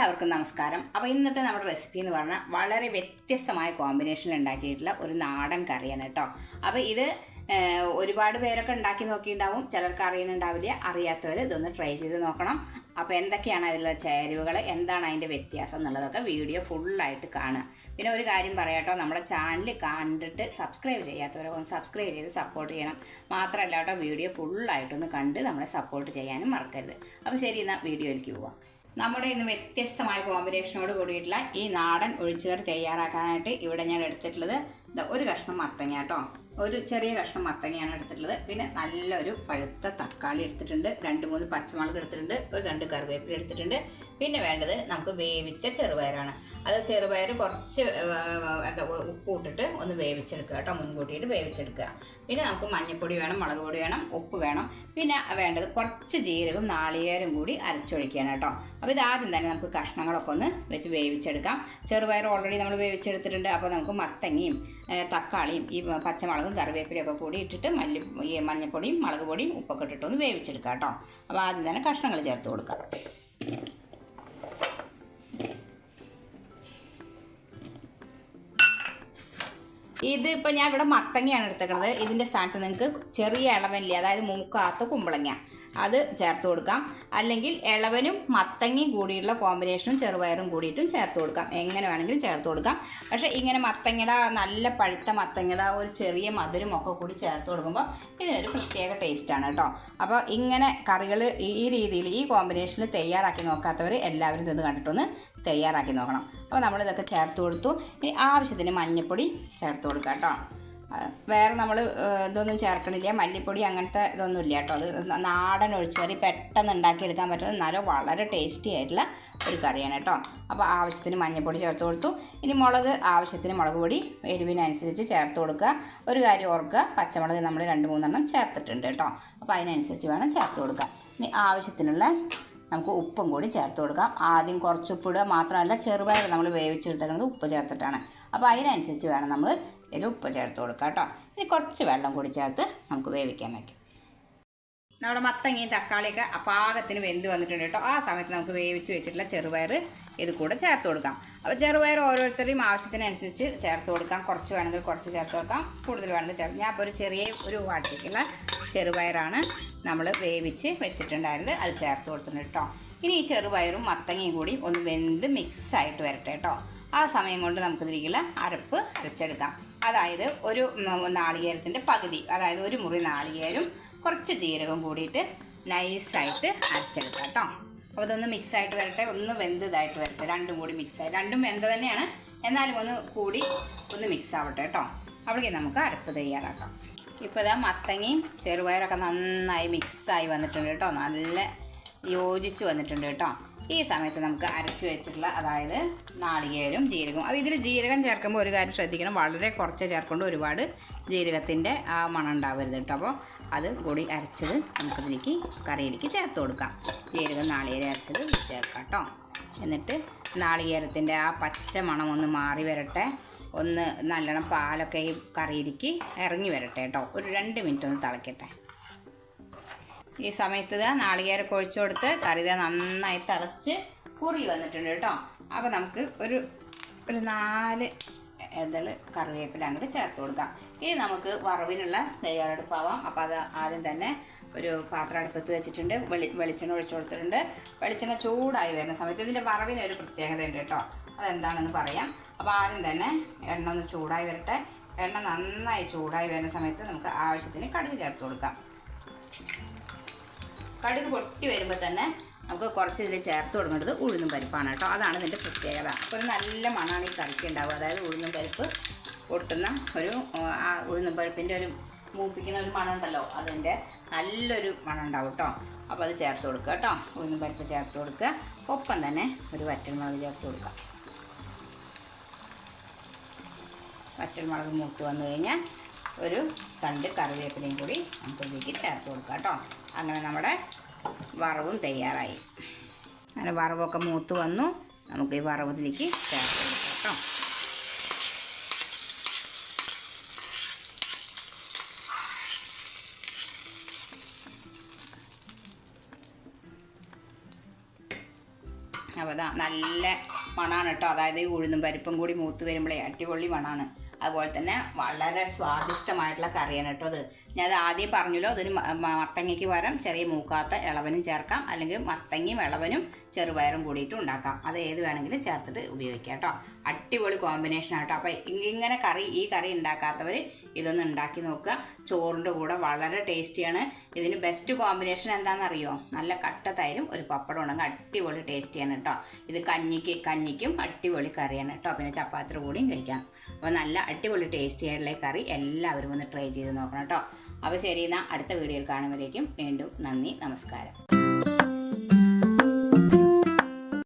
എല്ലാവർക്കും നമസ്കാരം. അപ്പോൾ ഇന്നത്തെ നമ്മുടെ റെസിപ്പി എന്ന് പറഞ്ഞാൽ വളരെ വ്യത്യസ്തമായ കോമ്പിനേഷനിൽ ഉണ്ടാക്കിയിട്ടുള്ള ഒരു നാടൻ കറിയാണ് കേട്ടോ അപ്പോൾ ഇത് ഒരുപാട് പേരൊക്കെ ഉണ്ടാക്കി നോക്കിയിട്ടുണ്ടാവും. ചിലർക്ക് അറിയുന്നുണ്ടാവില്ല അറിയാത്തവർ ഇതൊന്ന് ട്രൈ ചെയ്ത് നോക്കണം. അപ്പോൾ എന്തൊക്കെയാണ് അതിലുള്ള ചേരുവകൾ? എന്താണ് അതിന്റെ വ്യത്യാസം എന്നുള്ളതൊക്കെ വീഡിയോ ഫുള്ളായിട്ട് കാണുക. പിന്നെ ഒരു കാര്യം പറയാട്ടോ നമ്മുടെ ചാനൽ കണ്ടിട്ട് സബ്സ്ക്രൈബ് ചെയ്യാത്തവരൊക്കെ ഒന്ന് സബ്സ്ക്രൈബ് ചെയ്ത് സപ്പോർട്ട് ചെയ്യണം. മാത്രമല്ല കേട്ടോ വീഡിയോ ഫുള്ളായിട്ടൊന്ന് കണ്ട് നമ്മളെ സപ്പോർട്ട് ചെയ്യാനും മറക്കരുത്. അപ്പോൾ ശരി എന്നാൽ വീഡിയോയിലേക്ക് പോവാം. നമ്മുടെ ഇന്ന് വ്യത്യസ്തമായ കോമ്പിനേഷനോട് കൂടിയിട്ടുള്ള ഈ നാടൻ ഒഴിച്ചുകറി തയ്യാറാക്കാനായിട്ട് ഇവിടെ ഞാൻ എടുത്തിട്ടുള്ളത് ഒരു കഷ്ണം മത്തങ്ങ കേട്ടോ. ഒരു ചെറിയ കഷ്ണം മത്തങ്ങയാണ് എടുത്തിട്ടുള്ളത്. പിന്നെ നല്ലൊരു പഴുത്ത തക്കാളി എടുത്തിട്ടുണ്ട്. രണ്ട് മൂന്ന് പച്ചമുളക് എടുത്തിട്ടുണ്ട്. ഒരു രണ്ട് കറിവേപ്പില എടുത്തിട്ടുണ്ട്. പിന്നെ വേണ്ടത് നമുക്ക് വേവിച്ച ചെറുപയറാണ്. അത് ചെറുപയർ കുറച്ച് എന്താ ഉപ്പ് ഇട്ടിട്ട് ഒന്ന് വേവിച്ചെടുക്കുക കേട്ടോ. മുൻകൂട്ടിയിട്ട് വേവിച്ചെടുക്കുക. പിന്നെ നമുക്ക് മഞ്ഞൾപ്പൊടി വേണം മുളക് പൊടി വേണം ഉപ്പ് വേണം. പിന്നെ വേണ്ടത് കുറച്ച് ജീരകം നാളികേരം കൂടി അരച്ചൊഴിക്കുകയാണ് കേട്ടോ. അപ്പോൾ ഇതാദ്യം തന്നെ നമുക്ക് കഷ്ണങ്ങളൊക്കെ ഒന്ന് വെച്ച് വേവിച്ചെടുക്കാം. ചെറുപയർ ഓൾറെഡി നമ്മൾ വേവിച്ചെടുത്തിട്ടുണ്ട്. അപ്പോൾ നമുക്ക് മത്തങ്ങയും തക്കാളിയും ഈ പച്ചമുളകും കറിവേപ്പിലയും ഒക്കെ കൂടി ഇട്ടിട്ട് മല്ലി ഈ മഞ്ഞൾപ്പൊടിയും മുളക് പൊടിയും ഉപ്പൊക്കെ ഇട്ടിട്ട് ഒന്ന് വേവിച്ചെടുക്കാം കേട്ടോ. അപ്പോൾ ആദ്യം തന്നെ കഷ്ണങ്ങൾ ചേർത്ത് കൊടുക്കാം. ഇത് ഇപ്പം ഞാൻ ഇവിടെ മത്തങ്ങയാണ് എടുത്തേക്കുന്നത് ഇതിന്റെ സ്ഥാനത്ത് നിങ്ങൾക്ക് ചെറിയ ഇളവല്ലേ അതായത് മൂക്കാത്ത കുമ്പളങ്ങ. അത് ചേർത്ത് കൊടുക്കാം. അല്ലെങ്കിൽ ഇളവനും മത്തങ്ങയും കൂടിയുള്ള കോമ്പിനേഷനും ചെറുപയറും കൂടിയിട്ടും ചേർത്ത് കൊടുക്കാം. എങ്ങനെ വേണമെങ്കിലും ചേർത്ത് കൊടുക്കാം. പക്ഷേ ഇങ്ങനെ മത്തങ്ങയുടെ നല്ല പഴുത്ത മത്തങ്ങയുടെ ഒരു ചെറിയ മധുരം ഒക്കെ കൂടി ചേർത്ത് കൊടുക്കുമ്പോൾ ഇതിനൊരു പ്രത്യേക ടേസ്റ്റാണ് കേട്ടോ. അപ്പോൾ ഇങ്ങനെ കറികൾ ഈ രീതിയിൽ ഈ കോമ്പിനേഷനിൽ തയ്യാറാക്കി നോക്കാത്തവർ എല്ലാവരും ഇത് കണ്ടിട്ടൊന്ന് തയ്യാറാക്കി നോക്കണം. അപ്പോൾ നമ്മളിതൊക്കെ ചേർത്ത് കൊടുത്തു. ഇനി ആവശ്യത്തിന് മഞ്ഞൾപ്പൊടി ചേർത്ത് കൊടുക്കാം കേട്ടോ. വേറെ നമ്മൾ ഇതൊന്നും ചേർക്കണില്ല. മല്ലിപ്പൊടി അങ്ങനത്തെ ഇതൊന്നും ഇല്ല കേട്ടോ. അത് നാടൻ ഒഴിച്ചുകറി പെട്ടെന്ന് ഉണ്ടാക്കിയെടുക്കാൻ പറ്റുന്നത് എന്നാലും വളരെ ടേസ്റ്റി ആയിട്ടുള്ള ഒരു കറിയാണ് കേട്ടോ. അപ്പോൾ ആവശ്യത്തിന് മഞ്ഞൾപ്പൊടി ചേർത്ത് കൊടുത്തു. ഇനി മുളക് ആവശ്യത്തിന് മുളക് പൊടി എരിവിനനുസരിച്ച് ചേർത്ത് കൊടുക്കുക. ഒരു കാര്യം ഓർക്കുക പച്ചമുളക് നമ്മൾ രണ്ട് മൂന്നെണ്ണം ചേർത്തിട്ടുണ്ട് കേട്ടോ. അപ്പോൾ അതിനനുസരിച്ച് വേണം ചേർത്ത് കൊടുക്കുക ഇനി ആവശ്യത്തിനുള്ള നമുക്ക് ഉപ്പും കൂടി ചേർത്ത് കൊടുക്കാം. ആദ്യം കുറച്ച് ഉപ്പിടുക മാത്രമല്ല ചെറുപയർ നമ്മൾ വേവിച്ചെടുത്തേക്കുന്നത് ഉപ്പ് ചേർത്തിട്ടാണ്. അപ്പോൾ അതിനനുസരിച്ച് വേണം നമ്മൾ ഇതിൽ ഉപ്പ് ചേർത്ത് കൊടുക്കുക കേട്ടോ. ഇനി കുറച്ച് വെള്ളം കൂടി ചേർത്ത് നമുക്ക് വേവിക്കാൻ വയ്ക്കും നമ്മുടെ മത്തങ്ങയും തക്കാളിയൊക്കെ പാകത്തിന് വെന്ത് വന്നിട്ടുണ്ട് കേട്ടോ. ആ സമയത്ത് നമുക്ക് വേവിച്ച് വെച്ചിട്ടുള്ള ചെറുപയർ ഇത് കൂടെ ചേർത്ത് കൊടുക്കാം. അപ്പോൾ ചെറുപയർ ഓരോരുത്തരുടെയും ആവശ്യത്തിനനുസരിച്ച് ചേർത്ത് കൊടുക്കാം. കുറച്ച് വേണമെങ്കിൽ കുറച്ച് ചേർത്ത് കൊടുക്കാം. കൂടുതൽ വേണമെങ്കിൽ ചേർത്ത് ഞാൻ അപ്പോൾ ഒരു ചെറിയ ഒരു വാട്ടിക്കുള്ള ചെറുപയറാണ് നമ്മൾ വേവിച്ച് വെച്ചിട്ടുണ്ടായിരുന്നത്. അത് ചേർത്ത് കൊടുത്തിട്ടുണ്ട് കേട്ടോ. ഇനി ഈ ചെറുപയറും മത്തങ്ങയും കൂടി ഒന്ന് വെന്ത് മിക്സ് ആയിട്ട് വരട്ടെ കേട്ടോ. ആ സമയം കൊണ്ട് നമുക്കിതിലേക്കുള്ള അരപ്പ് അരച്ചെടുക്കാം അതായത് ഒരു നാളികേരത്തിന്റെ പകുതി അതായത് ഒരു മുറി നാളികേരും കുറച്ച് ജീരകം കൂടിയിട്ട് നൈസായിട്ട് അരച്ചെടുക്കാം കേട്ടോ. അപ്പോൾ അതൊന്ന് മിക്സ് ആയിട്ട് വരട്ടെ ഒന്ന് വെന്തതായിട്ട് വരട്ടെ. രണ്ടും കൂടി മിക്സ് ആയി രണ്ടും വെന്ത തന്നെയാണ്. എന്നാലും ഒന്ന് കൂടി ഒന്ന് മിക്സ് ആവട്ടെ കേട്ടോ. അവിടേക്ക് നമുക്ക് അരപ്പ് തയ്യാറാക്കാം. ഇപ്പോൾ ഇതാ മത്തങ്ങയും ചെറുപയറൊക്കെ നന്നായി മിക്സായി വന്നിട്ടുണ്ട് കേട്ടോ. നല്ല യോജിച്ച് വന്നിട്ടുണ്ട് കേട്ടോ. ഈ സമയത്ത് നമുക്ക് അരച്ച് വെച്ചിട്ടുള്ള അതായത് നാളികേരും ജീരകവും. അപ്പോൾ ഇതിൽ ജീരകം ചേർക്കുമ്പോൾ ഒരു കാര്യം ശ്രദ്ധിക്കണം. വളരെ കുറച്ച് ചേർക്കൊണ്ട് ഒരുപാട് ജീരകത്തിന്റെ ആ മണം ഉണ്ടാവരുത് കേട്ടോ. അപ്പോൾ അത് കൂടി അരച്ചത് നമുക്കതിലേക്ക് കറിയിലേക്ക് ചേർത്ത് കൊടുക്കാം. ജീരകം നാളികേരം അരച്ചത് ചേർക്കാം കേട്ടോ. എന്നിട്ട് നാളികേരത്തിന്റെ ആ പച്ച മണം ഒന്ന് മാറി വരട്ടെ. ഒന്ന് നല്ലോണം പാലൊക്കെ ഈ കറിയിലേക്ക് ഇറങ്ങി വരട്ടെ കേട്ടോ. ഒരു രണ്ട് മിനിറ്റ് ഒന്ന് തിളക്കട്ടെ. ഈ സമയത്ത് ഇതാ നാളികേരം കൊഴിച്ചു കൊടുത്ത് കറി ഇതാ നന്നായി തിളച്ച് കുറി വന്നിട്ടുണ്ട് കേട്ടോ. അപ്പോൾ നമുക്ക് ഒരു ഒരു നാല് ഇതൾ കറിവേപ്പില അങ്ങോട്ട് ചേർത്ത് കൊടുക്കാം. ഇനി നമുക്ക് വറവിനുള്ള തയ്യാറെടുപ്പാവാം. അപ്പോൾ അത് ആദ്യം തന്നെ ഒരു പാത്രം അടുപ്പത്ത് വെച്ചിട്ടുണ്ട്. വെളി വെളിച്ചെണ്ണ ഒഴിച്ചു കൊടുത്തിട്ടുണ്ട്. വെളിച്ചെണ്ണ ചൂടായി വരുന്ന സമയത്ത് ഇതിന്റെ വറവിന് ഒരു പ്രത്യേകത ഉണ്ട് കേട്ടോ. അതെന്താണെന്ന് പറയാം. അപ്പോൾ ആദ്യം തന്നെ എണ്ണ ഒന്ന് ചൂടായി വരട്ടെ. എണ്ണ നന്നായി ചൂടായി വരുന്ന സമയത്ത് നമുക്ക് ആവശ്യത്തിന് കടുക് ചേർത്ത് കൊടുക്കാം. കടുക് പൊട്ടി വരുമ്പോൾ തന്നെ നമുക്ക് കുറച്ച് ഇതിൽ ചേർത്ത് കൊടുക്കേണ്ടത് ഉഴുന്നും പരിപ്പാണ് കേട്ടോ. അതാണ് ഇതിന്റെ പ്രത്യേകത. അപ്പോൾ ഒരു നല്ല മണമാണ് ഈ കറിക്ക് ഉണ്ടാവുക. അതായത് ഉഴുന്നും പരിപ്പ് പൊട്ടുന്ന ഒരു ഉഴുന്നും പരിപ്പിന്റെ ഒരു മൂപ്പിക്കുന്ന ഒരു മണം ഉണ്ടല്ലോ അതിന്റെ നല്ലൊരു മണം ഉണ്ടാവും കേട്ടോ. അപ്പോൾ അത് ചേർത്ത് കൊടുക്കുക കേട്ടോ. ഉഴുന്നും പരിപ്പ് ചേർത്ത് കൊടുക്കുക. ഒപ്പം തന്നെ ഒരു വറ്റൽമുളക് ചേർത്ത് കൊടുക്കുക. വറ്റൽമുളക് മൂത്ത് വന്നു കഴിഞ്ഞാൽ ഒരു തണ്ട് കറിവേപ്പിലയും കൂടി നമുക്കിതിലേക്ക് ചേർത്ത് കൊടുക്കാം കേട്ടോ. അങ്ങനെ നമ്മുടെ വറവും തയ്യാറായി. അങ്ങനെ വറവൊക്കെ മൂത്ത് വന്നു. നമുക്ക് ഈ വറവത്തിലേക്ക് ചേർത്ത് കൊടുക്കാം കേട്ടോ. അപ്പോൾ അതാ നല്ല മണാണ് കേട്ടോ. അതായത് ഈ ഉഴുന്നും പരിപ്പും കൂടി മൂത്ത് വരുമ്പോഴേ അടിപൊളി മണാണ്. അതുപോലെ തന്നെ വളരെ സ്വാദിഷ്ടമായിട്ടുള്ള കറിയാണ് കേട്ടോ അത്. ഞാൻ ആദ്യം പറഞ്ഞല്ലോ അതൊരു മത്തങ്ങയ്ക്ക് പകരം ചെറിയ മൂക്കാത്ത ഇളവനും ചേർക്കാം അല്ലെങ്കിൽ മത്തങ്ങയും ഇളവനും ചെറുപയറും കൂടിയിട്ട് ഉണ്ടാക്കാം. അത് ഏത് വേണമെങ്കിലും ചേർത്തിട്ട് ഉപയോഗിക്കാം കേട്ടോ. അടിപൊളി കോമ്പിനേഷൻ ആട്ടോ അപ്പോൾ ഇങ്ങനെ കറി ഈ കറി ഉണ്ടാക്കാത്തവർ ഇതൊന്ന് ഉണ്ടാക്കി നോക്കുക. ചോറിന്റെ കൂടെ വളരെ ടേസ്റ്റിയാണ്. ഇതിന് ബെസ്റ്റ് കോമ്പിനേഷൻ എന്താണെന്നറിയോ? നല്ല കട്ട തൈരും ഒരു പപ്പടം ഉണ്ടെങ്കിൽ അടിപൊളി ടേസ്റ്റിയാണ് കേട്ടോ. ഇത് കഞ്ഞിക്ക് കഞ്ഞിക്കും അടിപൊളി കറിയാണ് കേട്ടോ. പിന്നെ ചപ്പാത്തിയുടെ കൂടിയും കഴിക്കാം. അപ്പോൾ നല്ല അടിപൊളി ടേസ്റ്റി ആയിട്ടുള്ള കറി എല്ലാവരും ഒന്ന് ട്രൈ ചെയ്ത് നോക്കണം കേട്ടോ. അപ്പോൾ ശരി എന്നാൽ അടുത്ത വീഡിയോയിൽ കാണുമ്പോഴേക്കും വീണ്ടും നന്ദി നമസ്കാരം.